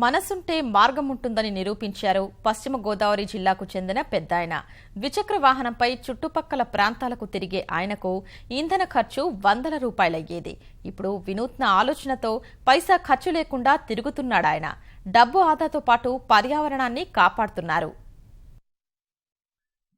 మనసుంటే మార్గం ఉంటుందని నిరూపించారు పశ్చిమ గోదావరి జిల్లాకు చెందిన పెద్దాయన. ద్విచక్ర వాహనంపై చుట్టుపక్కల ప్రాంతాలకు తిరిగే ఆయనకు ఇంధన ఖర్చు వందల రూపాయలయ్యేది. ఇప్పుడు వినూత్న ఆలోచనతో పైసా ఖర్చు లేకుండా తిరుగుతున్నాడాయన. డబ్బు ఆదాతో పాటు పర్యావరణాన్ని కాపాడుతున్నారు.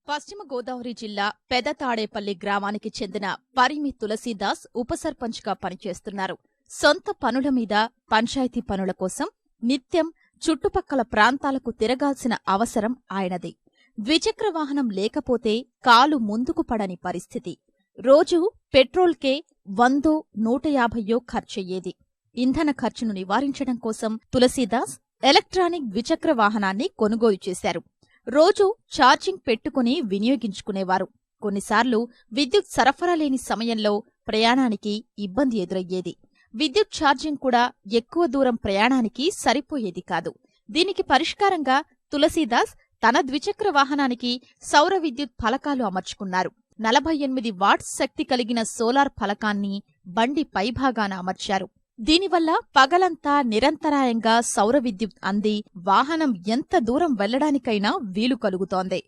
పశ్చిమ గోదావరి జిల్లా పెదతాడేపల్లి గ్రామానికి చెందిన పరిమి తులసీదాస్ ఉప సర్పంచ్గా పనిచేస్తున్నారు. సొంత పనుల మీద పంచాయతీ పనుల కోసం నిత్యం చుట్టుపక్కల ప్రాంతాలకు తిరగాల్సిన అవసరం ఆయనది. ద్విచక్ర వాహనం లేకపోతే కాలు ముందుకు పడని పరిస్థితి. రోజూ పెట్రోల్కే వందో నూట యాభయ్యో ఖర్చయ్యేది. ఇంధన ఖర్చును నివారించడం కోసం తులసీదాస్ ఎలక్ట్రానిక్ ద్విచక్ర వాహనాన్ని కొనుగోలు చేశారు. రోజూ ఛార్జింగ్ పెట్టుకుని వినియోగించుకునేవారు. కొన్నిసార్లు విద్యుత్ సరఫరా లేని సమయంలో ప్రయాణానికి ఇబ్బంది ఎదురయ్యేది. విద్యుత్ ఛార్జింగ్ కూడా ఎక్కువ దూరం ప్రయాణానికి సరిపోయేది కాదు. దీనికి పరిష్కారంగా తులసీదాస్ తన ద్విచక్ర వాహనానికి సౌర విద్యుత్ ఫలకాలు అమర్చుకున్నారు. నలభై ఎనిమిది వాట్స్ శక్తి కలిగిన సోలార్ ఫలకాన్ని బండి పైభాగాన అమర్చారు. దీనివల్ల పగలంతా నిరంతరాయంగా సౌర విద్యుత్ అంది వాహనం ఎంత దూరం వెళ్ళడానికైనా వీలు కలుగుతోంది.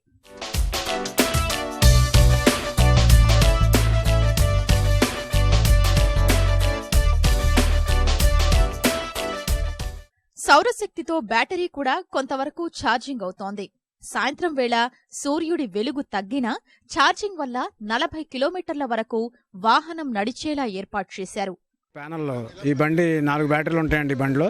సౌరశక్తితో బ్యాటరీ కూడా కొంతవరకు ఛార్జింగ్ అవుతోంది. సాయంత్రం వేళ సూర్యుడి వెలుగు తగ్గినా ఛార్జింగ్ వల్ల నలభై కిలోమీటర్ల వరకు వాహనం నడిచేలా ఏర్పాటు చేశారు. ప్యానల్లో ఈ బండి నాలుగు బ్యాటరీలు ఉంటాయండి ఈ బండిలో.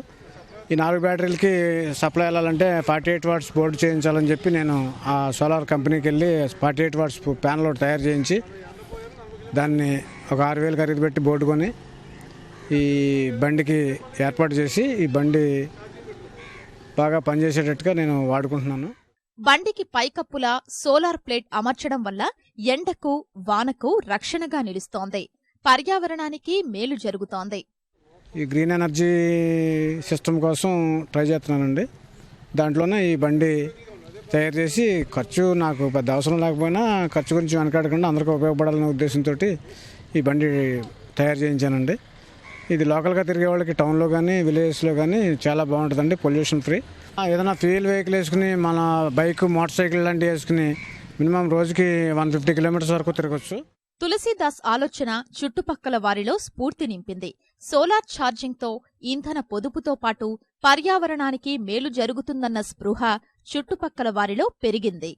ఈ నాలుగు బ్యాటరీలకి సప్లై వెళ్ళాలంటే ఫార్టీ ఎయిట్ వాట్స్ బోర్డు చేయించాలని చెప్పి నేను ఆ సోలార్ కంపెనీకి వెళ్ళి ఫార్టీ ఎయిట్ వాట్స్ ప్యానల్ తయారు చేయించి దాన్ని ఒక ఆరు వేలు ఖరీదు పెట్టి బోర్డు కొని ఈ బండికి ఏర్పాటు చేసి ఈ బండి బాగా పనిచేసేటట్టుగా నేను వాడుకుంటున్నాను. బండికి పైకప్పులా సోలార్ ప్లేట్ అమర్చడం వల్ల ఎండకు వానకు రక్షణగా నిలుస్తోంది. పర్యావరణానికి మేలు జరుగుతోంది. ఈ గ్రీన్ ఎనర్జీ సిస్టమ్ కోసం ట్రై చేస్తున్నానండి. దాంట్లోనే ఈ బండి తయారు చేసి ఖర్చు నాకు పెద్ద అవసరం లేకపోయినా ఖర్చు గురించి వెనకాడకుండా అందరికీ ఉపయోగపడాలనే ఉద్దేశంతో ఈ బండి తయారు చేయించానండి. ఇది లోకల్గా తిరిగే వాళ్ళకి టౌన్లో కానీ విలేజెస్లో కానీ చాలా బాగుంటుందండి పొల్యూషన్ ఫ్రీ. ఏదైనా ఫ్యూయల్ వెహికల్ వేసుకుని మన బైక్ మోటార్ సైకిల్ లాంటివి వేసుకుని మినిమం రోజుకి వన్ ఫిఫ్టీ కిలోమీటర్స్ వరకు తిరగచ్చు. తులసీదాస్ ఆలోచన చుట్టుపక్కల వారిలో స్ఫూర్తి నింపింది. సోలార్ ఛార్జింగ్తో ఇంధన పొదుపుతో పాటు పర్యావరణానికి మేలు జరుగుతుందన్న స్పృహ చుట్టుపక్కల వారిలో పెరిగింది.